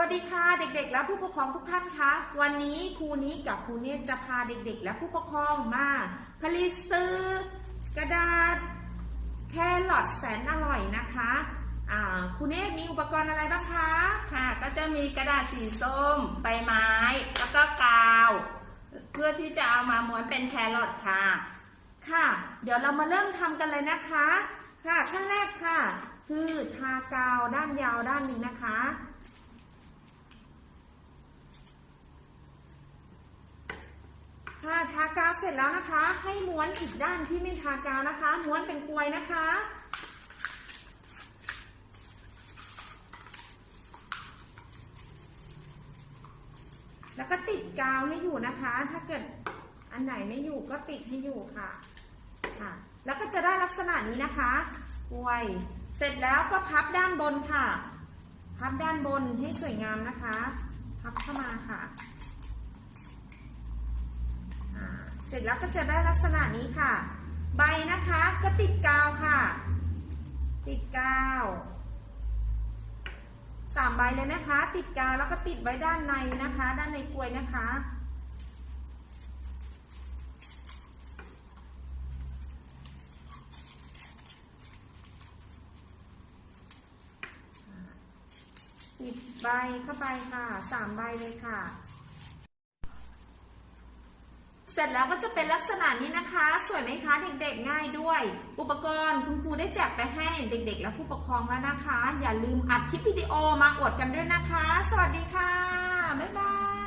วัสดีค่ะเด็กๆ และผู้ปกครองทุกท่านคะวันนี้ครูนี้กับครูเนี่ยจะพาเด็กๆ และผู้ปกครองมา ผลิตซื้อ กระดาษแครอทแสนอร่อยนะคะอ่าครูเนตมีอุปกรณ์อะไรบ้างคะค่ะ ก็จะมีกระดาษสีส้มใบไม้ แล้วก็กาว เพื่อที่จะเอามาม้วนเป็นแครอทค่ะ ค่ะ เดี๋ยวเรามาเริ่มทำกันเลยนะคะ ค่ะขั้นแรกค่ะ คือทากาวด้านยาวด้านหนึ่งนะคะ ค่ะทากาวเสร็จแล้วนะคะ ให้ม้วนอีกด้านที่ไม่ทากาวนะคะ ม้วนเป็นกลวยนะคะ แล้วก็ติดกาวให้อยู่นะคะ ถ้าเกิดอันไหนไม่อยู่ก็ติดให้อยู่ค่ะค่ะ แล้วก็จะได้ลักษณะนี้นะคะกลวย เสร็จแล้วก็พับด้านบนค่ะ พับด้านบนให้สวยงามนะคะ พับเข้ามาค่ะอ่าเส ร็จแล้วก็จะได้ลักษณะนี้ค่ะ ใบนะคะก็ติดกาวค่ะ ติดกาวสามใบเลยนะคะ ติดกาวแล้วก็ติดไว้ด้านในนะคะ ด้านในกลวยนะคะติดใบเข้าไปค่ะสามใบเลยค่ะ เสร็จแล้วก็จะเป็นลักษณะนี้นะคะ สวยไหมคะเด็กๆง่ายด้วย อุปกรณ์คุณครูได้แจกไปให้เด็กๆ และผู้ปกครองแล้วนะคะ อย่าลืมอัดคลิปวิดีโอมาอวดกันด้วยนะคะ สวัสดีค่ะ บ๊ายบาย